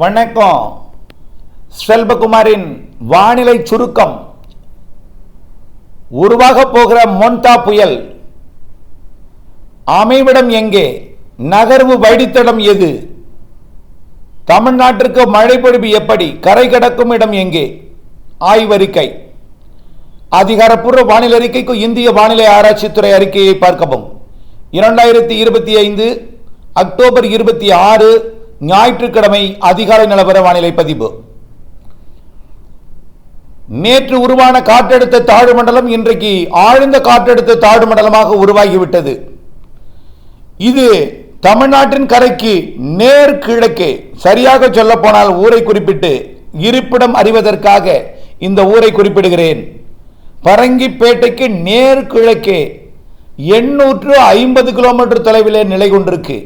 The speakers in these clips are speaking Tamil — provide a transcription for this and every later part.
வணக்கம். செல்வகுமாரின் வானிலை சுருக்கம். உருவாக போகிற மொன்டா புயல். அமைவிடம் எங்கே? நகர்வு வடித்தடம் எது? தமிழ்நாட்டிற்கு மழைப்பொழிவு எப்படி? கரை கடக்கும் இடம் எங்கே? ஆய்வறிக்கை. அதிகாரப்பூர்வ வானிலை அறிக்கைக்கு இந்திய வானிலை ஆராய்ச்சித்துறை அறிக்கையை பார்க்கவும். இரண்டாயிரத்தி இருபத்தி ஐந்து அக்டோபர் இருபத்தி ஆறு ஞாயிற்றுக்கிழமை அதிகாலை நிலவர வானிலை பதிவு. நேற்று உருவான காற்றழுத்த தாழ்வு மண்டலம் இன்றைக்கு ஆழ்ந்த காற்றழுத்த தாழ்வு மண்டலமாக உருவாகிவிட்டது. இது தமிழ்நாட்டின் கரைக்கு நேர் கிழக்கே சரியாக சொல்லப்போனால் ஊரை குறிப்பிட்டு இருப்பிடம் அறிவதற்காக இந்த ஊரை குறிப்பிடுகிறேன். பரங்கிப்பேட்டைக்கு நேர் கிழக்கே எண்ணூற்று ஐம்பது கிலோமீட்டர் தொலைவிலே நிலை கொண்டிருக்கு.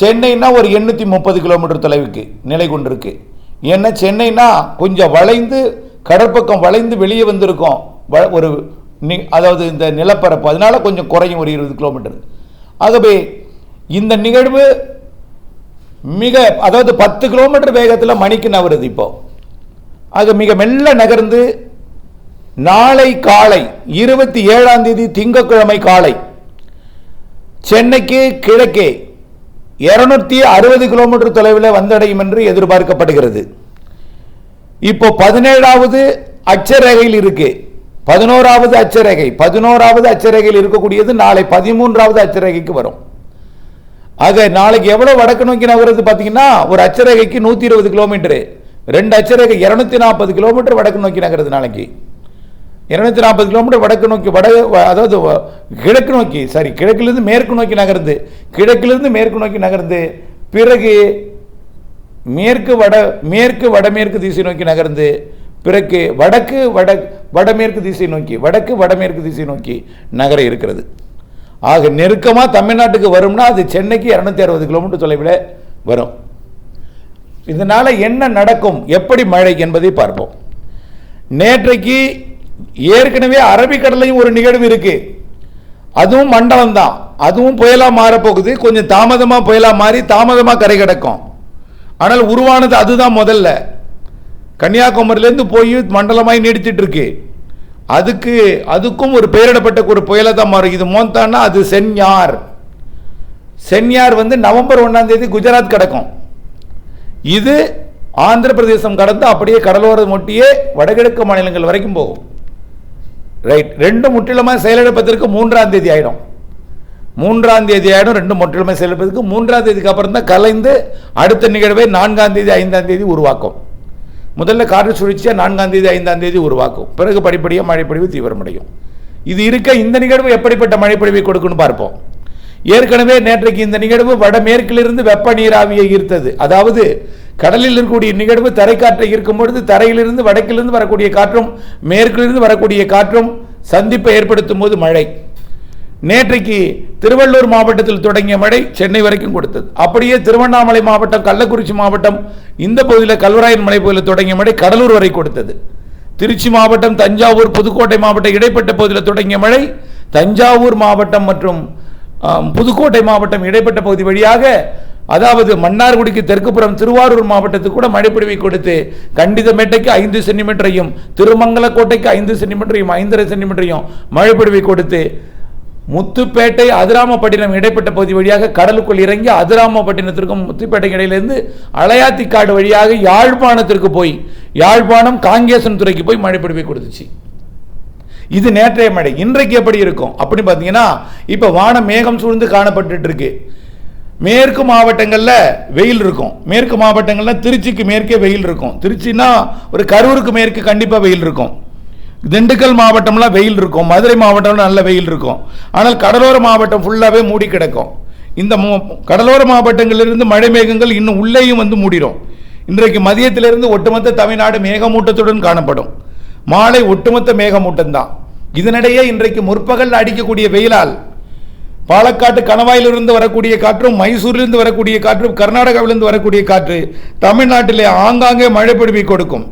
சென்னைனா ஒரு எண்ணூற்றி முப்பது கிலோமீட்டர் தொலைவுக்கு நிலை கொண்டிருக்கு. ஏன்னா சென்னைனா கொஞ்சம் வளைந்து கடற்பக்கம் வளைந்து வெளியே வந்திருக்கும். வ- ஒரு நி- அதாவது இந்த நிலப்பரப்பு. அதனால கொஞ்சம் குறையும் ஒரு இருபது கிலோமீட்டர். ஆகவே இந்த நிகழ்வு மிக அதாவது பத்து கிலோமீட்டர் வேகத்தில் மணிக்கு நகருது இப்போ. ஆக மிக மெல்ல நகர்ந்து நாளை காலை இருபத்தி ஏழாம் தேதி திங்கட்கிழமை காலை சென்னைக்கு கிழக்கே இருநூத்தி அறுபது கிலோமீட்டர் தொலைவில் வந்தடையும் என்று எதிர்பார்க்கப்படுகிறது. இப்போ பதினேழாவது அச்சரேகையில் இருக்கு. பதினோராவது அச்சரேகை பதினோராவது அச்சரேகையில் இருக்கக்கூடியது நாளை பதிமூன்றாவது அச்சரேகைக்கு வரும். ஆக நாளைக்கு எவ்வளவு வடக்கு நோக்கி நகர்றது பார்த்தீங்கன்னா ஒரு அச்சரேகைக்கு நூற்றி இருபது கிலோமீட்டர். ரெண்டு அச்சரேகை இருநூத்தி நாற்பது கிலோமீட்டர் வடக்கு நோக்கி நகருது நாளைக்கு. இருநூத்தி நாற்பது கிலோமீட்டர் வடக்கு நோக்கி வட அதாவது வ- கிழக்கு நோக்கி சாரி கிழக்கிலிருந்து மேற்கு நோக்கி நகர்ந்து கிழக்கிலிருந்து மேற்கு நோக்கி நகர்ந்து பிறகு மேற்கு வட மேற்கு வடமேற்கு திசை நோக்கி நகர்ந்து பிறகு வடக்கு வட வடமேற்கு திசை நோக்கி வடக்கு வடமேற்கு திசை நோக்கி நகர இருக்கிறது. ஆக நெருக்கமாக தமிழ்நாட்டுக்கு வரும்னா அது சென்னைக்கு இரநூத்தி அறுபது கிலோமீட்டர் தொலைவில் வரும். இதனால் என்ன நடக்கும் எப்படி மழை என்பதை பார்ப்போம். நேற்றைக்கு ஏற்கனவே அரபிக்கடலையும் ஒரு நிகழ்வு இருக்கு. அதுவும் மண்டலம் தான். அதுவும் புயலாக மாறப்போகுது கொஞ்சம் தாமதமாக புயலா மாறி தாமதமாக கரை கிடக்கும். ஆனால் உருவானது அதுதான் முதல்ல. கன்னியாகுமரியிலேருந்து போய் மண்டலமாய் நீடிச்சிட்டு இருக்கு. அதுக்கு அதுக்கும் ஒரு பெயரிடப்பட்ட ஒரு புயலை தான் மாறும். இது மோந்தான்னா அது சென்யார். சென்யார் வந்து நவம்பர் ஒன்றாம் தேதி குஜராத் கிடக்கும். இது ஆந்திர பிரதேசம் கடந்து அப்படியே கடலோரம் ஒட்டியே வடகிழக்கு மாநிலங்கள் வரைக்கும் போகும். ரைட் ரெண்டு முற்றிலுமாக செயலிழப்பதற்கு மூன்றாம் தேதி ஆயிடும். மூன்றாம் தேதி ஆயிடும் ரெண்டு முற்றிலுமே செயலிழப்பதற்கு மூன்றாம் தேதிக்கு அப்புறம் தான் கலைந்து அடுத்த நிகழ்வை நான்காம் தேதி ஐந்தாம் தேதி உருவாக்கும். முதல்ல காற்று சுழற்சியாக நான்காம் தேதி ஐந்தாம் தேதி உருவாக்கும். பிறகு படிப்படியாக மழைப்பொழிவு தீவிரமடையும். இது இருக்க இந்த நிகழ்வு எப்படிப்பட்ட மழைப்பொழிவை கொடுக்குன்னு பார்ப்போம். ஏற்கனவே நேற்றைக்கு இந்த நிகழ்வு வடமேற்கிலிருந்து வெப்ப நீராவியை ஈர்த்தது. அதாவது கடலில் இருக்கக்கூடிய நிகழ்வு தரைக்காற்றை இருக்கும் பொழுது தரையிலிருந்து வடக்கிலிருந்து வரக்கூடிய காற்றும் மேற்கிலிருந்து வரக்கூடிய காற்றும் சந்திப்பை ஏற்படுத்தும் போது மழை. நேற்றைக்கு திருவள்ளூர் மாவட்டத்தில் தொடங்கிய மழை சென்னை வரைக்கும் கொடுத்தது. அப்படியே திருவண்ணாமலை மாவட்டம் கள்ளக்குறிச்சி மாவட்டம் இந்த பகுதியில் கல்வராயன் மலை பகுதியில் தொடங்கிய மழை கடலூர் வரை கொடுத்தது. திருச்சி மாவட்டம் தஞ்சாவூர் புதுக்கோட்டை மாவட்டம் இடைப்பட்ட பகுதியில் தொடங்கிய மழை தஞ்சாவூர் மாவட்டம் மற்றும் புதுக்கோட்டை மாவட்டம் இடைப்பட்ட பகுதி வழியாக அதாவது மன்னார்குடிக்கு தெற்குப்புறம் திருவாரூர் மாவட்டத்துக்கு கூட மழைப்பொழிவை கொடுத்து கண்டிதமேட்டைக்கு ஐந்து சென்டிமீட்டரையும் திருமங்கலக்கோட்டைக்கு ஐந்து சென்டிமீட்டரையும் ஐந்தரை சென்டிமீட்டரையும் மழைப்பொழிவை கொடுத்து முத்துப்பேட்டை அதிராமப்பட்டினம் இடைப்பட்ட பகுதி வழியாக கடலுக்குள் இறங்கி அதிராமப்பட்டினத்திற்கும் முத்துப்பேட்டை இடையிலிருந்து அலையாத்திக்காடு வழியாக யாழ்ப்பாணத்திற்கு போய் யாழ்ப்பாணம் காங்கேசன் துறைக்கு போய் மழைப்பொழிவை கொடுத்துச்சு. இது நேற்றைய மழை. இன்றைக்கு எப்படி இருக்கும்? அப்படின்னு பார்த்தீங்கன்னா இப்போ வானம் மேகம் சூழ்ந்து காணப்பட்டுட்டு இருக்கு. மேற்கு மாவட்டங்களில் வெயில் இருக்கும். மேற்கு மாவட்டங்களில் திருச்சிக்கு மேற்கே வெயில் இருக்கும். திருச்சின்னா ஒரு கரூருக்கு மேற்கு கண்டிப்பாக வெயில் இருக்கும். திண்டுக்கல் மாவட்டம்லாம் வெயில் இருக்கும். மதுரை மாவட்டம்லாம் நல்ல வெயில் இருக்கும். ஆனால் கடலோர மாவட்டம் ஃபுல்லாகவே மூடி கிடக்கும். இந்த கடலோர மாவட்டங்களிலிருந்து மழை மேகங்கள் இன்னும் உள்ளேயும் வந்து மூடிடும் இன்றைக்கு மதியத்திலிருந்து ஒட்டுமொத்த தமிழ்நாடு மேகமூட்டத்துடன் காணப்படும். மாலை ஒட்டுமொத்த மேகமூட்டம் தான் இதனிடையே இன்றைக்கு முற்பகல் அடிக்கக்கூடிய வெயிலால் பாலக்காட்டு கணவாயிலிருந்து வரக்கூடிய காற்றும் மைசூரிலிருந்து வரக்கூடிய காற்றும் கர்நாடகாவிலிருந்து வரக்கூடிய காற்று தமிழ்நாட்டிலே ஆங்காங்கே மழை பொழிவை கொடுக்கும்.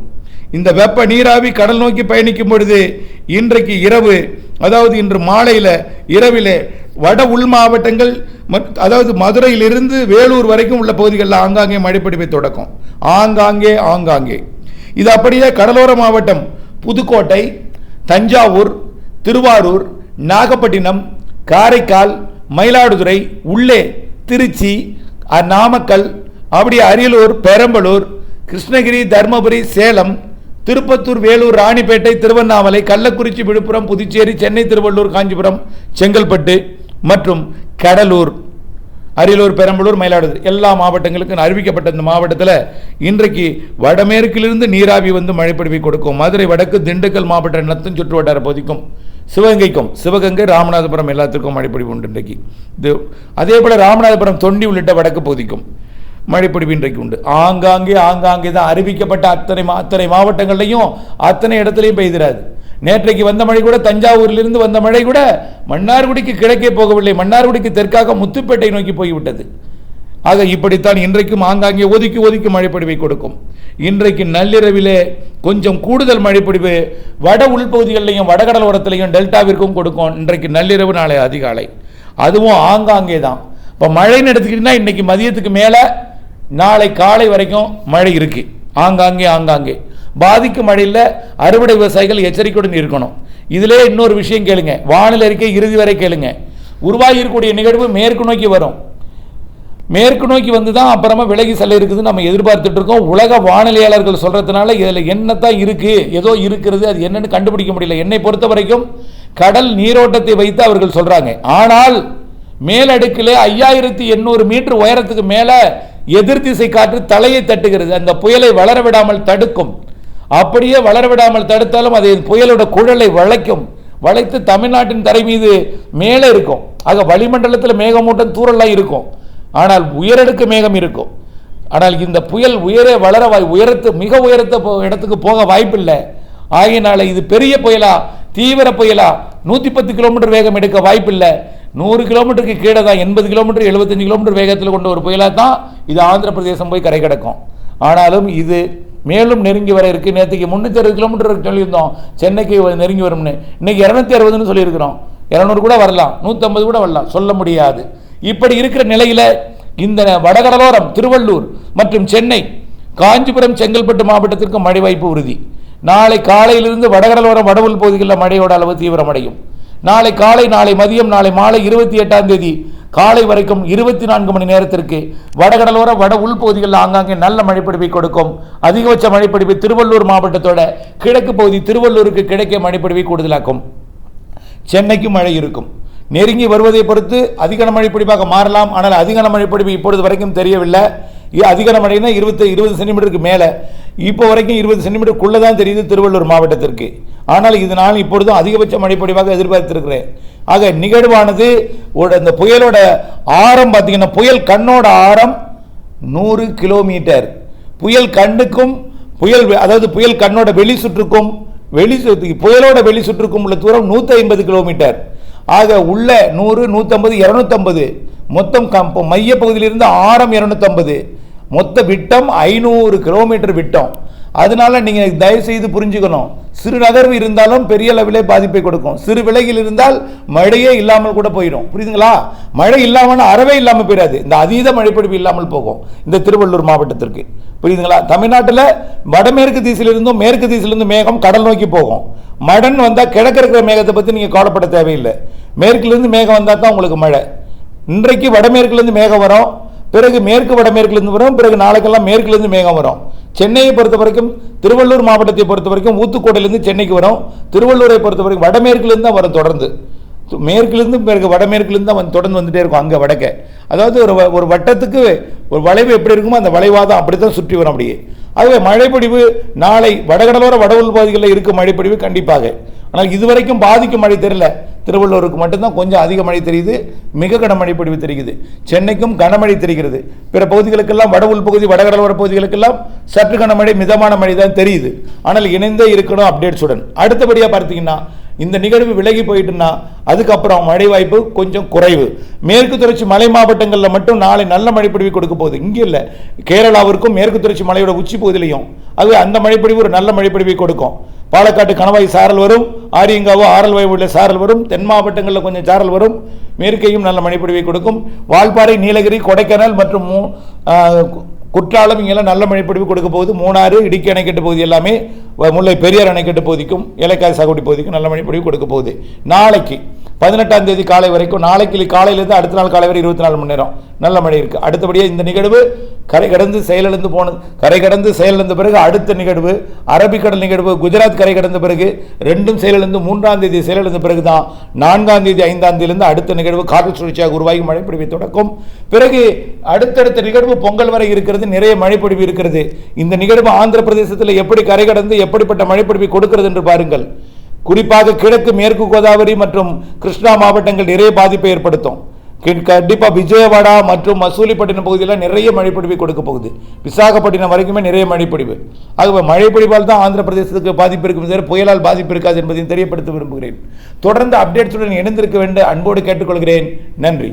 இந்த வெப்ப நீராவி கடல் நோக்கி பயணிக்கும் பொழுது இன்றைக்கு இரவு அதாவது இன்று மாலையில் இரவிலே வட உள் மாவட்டங்கள் மத்- அதாவது மதுரையிலிருந்து வேலூர் வரைக்கும் உள்ள பகுதிகளில் ஆங்காங்கே மழைப்பிடிப்பை தொடக்கும். ஆங்காங்கே ஆங்காங்கே. இது அப்படியே கடலோர மாவட்டம் புதுக்கோட்டை தஞ்சாவூர் திருவாரூர் நாகப்பட்டினம் காரைக்கால் மயிலாடுதுறை உள்ளே திருச்சி நாமக்கல் அப்படி அரியலூர் பெரம்பலூர் கிருஷ்ணகிரி தருமபுரி சேலம் திருப்பத்தூர் வேலூர் ராணிப்பேட்டை திருவண்ணாமலை கள்ளக்குறிச்சி விழுப்புரம் புதுச்சேரி சென்னை திருவள்ளூர் காஞ்சிபுரம் செங்கல்பட்டு மற்றும் கடலூர். அரியலூர் பெரம்பலூர் மயிலாடுதுறை எல்லா மாவட்டங்களுக்கும் அறிவிக்கப்பட்ட இந்த மாவட்டத்தில் இன்றைக்கு வடமேற்கிலிருந்து நீராவி வந்து மழைப்பிடிவை கொடுக்கும். மதுரை வடக்கு திண்டுக்கல் மாவட்ட நத்தம் சுற்று வட்டார பகுதிக்கும் சிவகங்கைக்கும் சிவகங்கை ராமநாதபுரம் எல்லாத்துக்கும் மழைப்பிடிவு உண்டு இன்றைக்கு. இது அதே போல் ராமநாதபுரம் தொண்டி உள்ளிட்ட வடக்கு பகுதிக்கும் மழைப்பிடிவு இன்றைக்கு உண்டு. ஆங்காங்கே ஆங்காங்கே தான் அறிவிக்கப்பட்ட அத்தனை மா- அத்தனை மாவட்டங்கள்லையும் அத்தனை இடத்துலையும் பெய்திராது. நேற்றைக்கு வந்த மழை கூட தஞ்சாவூரிலிருந்து வந்த மழை கூட மன்னார்குடிக்கு கிழக்கே போகவில்லை. மன்னார்குடிக்கு தெற்காக முத்துப்பேட்டை நோக்கி போய்விட்டது. ஆக இப்படித்தான் இன்றைக்கும் ஆங்காங்கே ஒதுக்கி ஒதுக்கி மழைப்பொழிவை கொடுக்கும். இன்றைக்கு நள்ளிரவிலே கொஞ்சம் கூடுதல் மழைப்பொழிவு வட உள்பகுதிகளிலையும் வடகடலோரத்திலையும் டெல்டாவிற்கும் கொடுக்கும். இன்றைக்கு நள்ளிரவு நாளை அதிகாலை. அதுவும் ஆங்காங்கே தான். இப்போ மழைன்னு எடுத்துக்கிட்டிங்கன்னா இன்றைக்கி மதியத்துக்கு மேலே நாளை காலை வரைக்கும் மழை இருக்கு. ஆங்காங்கே ஆங்காங்கே. பாதிக்கும் மழையில் அறுவடை விவசாயிகள் எச்சரிக்கையுடன் இருக்கணும். இதிலே இன்னொரு விஷயம் கேளுங்க. வானிலை அறிக்கை இறுதி வரை கேளுங்க. உருவாகி இருக்கக்கூடிய நிகழ்வு மேற்கு நோக்கி வரும். மேற்கு நோக்கி வந்து தான் அப்புறமா விலகி செல்ல இருக்குதுன்னு நம்ம எதிர்பார்த்துட்டு இருக்கோம். உலக வானிலையாளர்கள் சொல்கிறதுனால இதில் என்னத்தான் இருக்குது ஏதோ இருக்கிறது அது என்னன்னு கண்டுபிடிக்க முடியல. என்னை பொறுத்த வரைக்கும் கடல் நீரோட்டத்தை வைத்து அவர்கள் சொல்கிறாங்க ஆனால் மேலடுக்கிலே ஐயாயிரத்தி எண்ணூறு மீட்டர் உயரத்துக்கு மேலே எதிர் திசை காற்று தலையை தட்டுகிறது. அந்த புயலை வளர விடாமல் தடுக்கும். அப்படியே வளர விடாமல் தடுத்தாலும் அது புயலோட குழலை வளைக்கும். வளைத்து தமிழ்நாட்டின் தரை மீது மேலே இருக்கும். ஆக வளிமண்டலத்தில் மேகமூட்டம் தூரெல்லாம் இருக்கும். ஆனால் உயரடுக்கு மேகம் இருக்கும். ஆனால் இந்த புயல் உயர வளர வாய் உயரத்து மிக உயரத்த இடத்துக்கு போக வாய்ப்பில்லை. ஆகையினால இது பெரிய புயலா தீவிர புயலா நூற்றி பத்து கிலோமீட்டர் வேகம் எடுக்க வாய்ப்பில்லை. நூறு கிலோமீட்டருக்கு கீழே தான் எண்பது கிலோமீட்டர் எழுபத்தஞ்சு கிலோமீட்டர் வேகத்தில் கொண்ட ஒரு புயலாக தான் இது ஆந்திர பிரதேசம் போய் கரை கிடக்கும். ஆனாலும் இது மேலும் நெருங்கி வர இருக்குது நேற்றுக்கு முந்நூற்றி அறுபது கிலோமீட்டர் சொல்லியிருந்தோம். சென்னைக்கு நெருங்கி வரும்னு. இன்றைக்கி இரநூத்தி அறுபதுன்னு சொல்லியிருக்கிறோம். இரநூறு கூட வரலாம். நூற்றம்பது கூட வரலாம். சொல்ல முடியாது. இப்படி இருக்கிற நிலையில் இந்த வடகடலோரம் திருவள்ளூர் மற்றும் சென்னை காஞ்சிபுரம் செங்கல்பட்டு மாவட்டத்திற்கு மழை வாய்ப்பு உறுதி. நாளை காலையிலிருந்து வடகடலோரம் வடவுள் பகுதிகளில் மழையோட அளவு தீவிரமடையும். நாளை காலை நாளை மதியம் நாளை மாலை இருபத்தி எட்டாம் தேதி காலை வரைக்கும் இருபத்தி நான்கு மணி நேரத்திற்கு வடகடலோர வட உள்பகுதிகளில் ஆங்காங்கே நல்ல மழைப்பிடிப்பை கொடுக்கும். அதிகபட்ச மழைப்பிடிப்பு திருவள்ளூர் மாவட்டத்தோட கிழக்கு பகுதி திருவள்ளூருக்கு கிழக்கே மழைப்பிடிப்பை கூடுதலாக்கும். சென்னைக்கும் மழை இருக்கும். நெருங்கி வருவதை பொறுத்து அதிக மழை பிடிப்பாக மாறலாம். ஆனால் அதிக மழை பிடிப்பு இப்பொழுது வரைக்கும் தெரியவில்லை. இ- அதிக மழைனா இருபத்தி இருபது சென்டிமீட்டருக்கு மேலே. இப்போ வரைக்கும் இருபது சென்டிமீட்டருக்குள்ளே தான் தெரியுது திருவள்ளூர் மாவட்டத்திற்கு. ஆனால் இதனால் இப்பொழுதும் அதிகபட்ச மழைப்பொழிவாக எதிர்பார்த்திருக்கிறேன். ஆக நிகழ்வானது ஒரு அந்த புயலோட ஆரம் பார்த்தீங்கன்னா புயல் கண்ணோட ஆரம் நூறு கிலோமீட்டர். புயல் கண்ணுக்கும் புயல் அதாவது புயல் கண்ணோட வெளி சுற்றுக்கும் வெளி சுற்று புயலோட வெளி சுற்றுக்கும் உள்ள தூரம் 150 ஐம்பது கிலோமீட்டர். ஆக உள்ள நூறு நூற்றம்பது இரநூத்தம்பது. மொத்தம் கம் மையப்பகுதியிலிருந்து ஆரம் இரநூத்தம்பது. மொத்த விட்டம் ஐநூறு கிலோமீட்டர் விட்டம். அதனால நீங்கள் தயவு செய்து புரிஞ்சுக்கணும். சிறு நகர்வு இருந்தாலும் பெரிய அளவிலே பாதிப்பை கொடுக்கும். சிறு விலையில் இருந்தால் மழையே இல்லாமல் கூட போயிடும். புரியுதுங்களா? மழை இல்லாமல் அறவே இல்லாமல் போயிடாது. இந்த அதீத மழைப்பொழிவு இல்லாமல் போகும். இந்த திருவள்ளூர் மாவட்டத்திற்கு. புரியுதுங்களா? தமிழ்நாட்டில் வடமேற்கு திசையிலிருந்தும் மேற்கு திசையிலிருந்து மேகம் கடல் நோக்கி போகும். மடன் வந்தால் கிழக்கு இருக்கிற மேகத்தை பற்றி நீங்கள் கவலைப்பட தேவையில்லை. மேற்குலேருந்து மேகம் வந்தால் தான் உங்களுக்கு மழை. இன்றைக்கு வடமேற்குலேருந்து மேகம் வரும். பிறகு மேற்கு வடமேற்குலேருந்து வரும் பிறகு நாளைக்கெல்லாம் மேற்குலேருந்து மேகம் வரும். சென்னையை பொறுத்த வரைக்கும் திருவள்ளூர் மாவட்டத்தை பொறுத்த வரைக்கும் ஊத்துக்கோட்டையிலேருந்து சென்னைக்கு வரும். திருவள்ளூரை பொறுத்த வரைக்கும் வடமேற்குலேருந்து தான் வரும் தொடர்ந்து. மேற்குலேருந்து பிறகு வடமேற்குலேருந்து தான் வந்து தொடர்ந்து வந்துகிட்டே இருக்கும் அங்கே வடக்கே. அதாவது ஒரு வ- ஒரு வட்டத்துக்கு ஒரு வளைவு எப்படி இருக்குமோ அந்த வளைவாக அப்படி தான் சுற்றி வரும் அப்படியே. ஆகவே மழைப்பொழிவு நாளை வடகடலோர வட உள் பகுதிகளில் இருக்கும் மழைப்பொழிவு கண்டிப்பாக. ஆனால் இதுவரைக்கும் பாதிக்கும் மழை தெரியல. திருவள்ளூருக்கு மட்டும்தான் கொஞ்சம் அதிக மழை தெரியுது. மிக கனமழை பொழிவு தெரியுது. சென்னைக்கும் கனமழை தெரிகிறது. பிற பகுதிகளுக்கெல்லாம் வட உள்பகுதி வடகடலோர பகுதிகளுக்கெல்லாம் சற்று கனமழை மிதமான மழை தான் தெரியுது. ஆனால் இணைந்தே இருக்கணும் அப்டேட்ஸுடன் அடுத்தபடியாக பார்த்தீங்கன்னா இந்த நிகழ்வு விலகி போயிட்டுன்னா அதுக்கப்புறம் மழை வாய்ப்பு கொஞ்சம் குறைவு. மேற்கு தொடர்ச்சி மலை மாவட்டங்களில் மட்டும் நாளை நல்ல மழைப்பொழிவு கொடுக்க போகுது. இங்கே இல்லை. கேரளாவிற்கும் மேற்கு தொடர்ச்சி மலையோட உச்சி பகுதியிலையும் அது அந்த மழைப்பொழிவு ஒரு நல்ல மழைப்பொழிவை கொடுக்கும். பாலக்காட்டு கணவாய் சாரல் வரும் ஆரியங்காவோ ஆரல் உள்ள சாரல் வரும் தென் மாவட்டங்களில் கொஞ்சம் சாரல் வரும் மேற்கையும் நல்ல மழைப்பொழிவை கொடுக்கும். வால்பாறை நீலகிரி கொடைக்கானல் மற்றும் குற்றாலம் இங்கெல்லாம் நல்ல மழைப்பொழிவு கொடுக்க போகுது. மூணாறு இடுக்கி அணைக்கட்டு பகுதி எல்லாமே முல்லை பெரியார் அணைக்கட்டு பகுதிக்கும் இலக்காய் சாகுடி பகுதிக்கும் நல்ல மழைப்பொழிவு கொடுக்க போகுது. நாளைக்கு பதினெட்டாம் தேதி காலை வரைக்கும் நாளைக்கு காலையிலேருந்து அடுத்த நாள் காலை வரை இருபத்தி நாலு மணி நேரம். நல்ல மழை இருக்குது அடுத்தபடியாக இந்த நிகழ்வு கரை கடந்து செயலிழந்து போனது கரை கடந்து செயலிழந்த பிறகு அடுத்த நிகழ்வு அரபிக்கடல் நிகழ்வு குஜராத் கரை கடந்த பிறகு ரெண்டும் செயலிழந்து மூன்றாம் தேதி செயலிழந்த பிறகு தான் நான்காம் தேதி ஐந்தாம் தேதியிலிருந்து அடுத்த நிகழ்வு காற்று சுழற்சியாக உருவாகி மழைப்பொழிவை தொடக்கும். பிறகு அடுத்தடுத்த நிகழ்வு பொங்கல் வரை இருக்கிறது நிறைய மழைப்பொழிவு இருக்கிறது. இந்த நிகழ்வு ஆந்திர பிரதேசத்தில் எப்படி கரை கடந்து எப்படிப்பட்ட மழைப்பொழிவை கொடுக்கிறது என்று பாருங்கள். குறிப்பாக கிழக்கு மேற்கு கோதாவரி மற்றும் கிருஷ்ணா மாவட்டங்கள் நிறைய பாதிப்பை ஏற்படுத்தும். கண்டிப்பாக விஜயவாடா மற்றும் மசூலிப்பட்டினம் பகுதியில் நிறைய மழைப்பொழிவை கொடுக்க போகுது. விசாகப்பட்டினம் வரைக்குமே நிறைய மழைப்பொழிவு. ஆகவே மழைப்பொழிவால் தான் ஆந்திர பிரதேசத்துக்கு பாதிப்பு இருக்கும் தவிர புயலால் பாதிப்பு இருக்காது என்பதையும் தெரியப்படுத்த விரும்புகிறேன். தொடர்ந்து அப்டேட்ஸுடன் இணைந்திருக்க வேண்டும் அன்போடு கேட்டுக்கொள்கிறேன். நன்றி.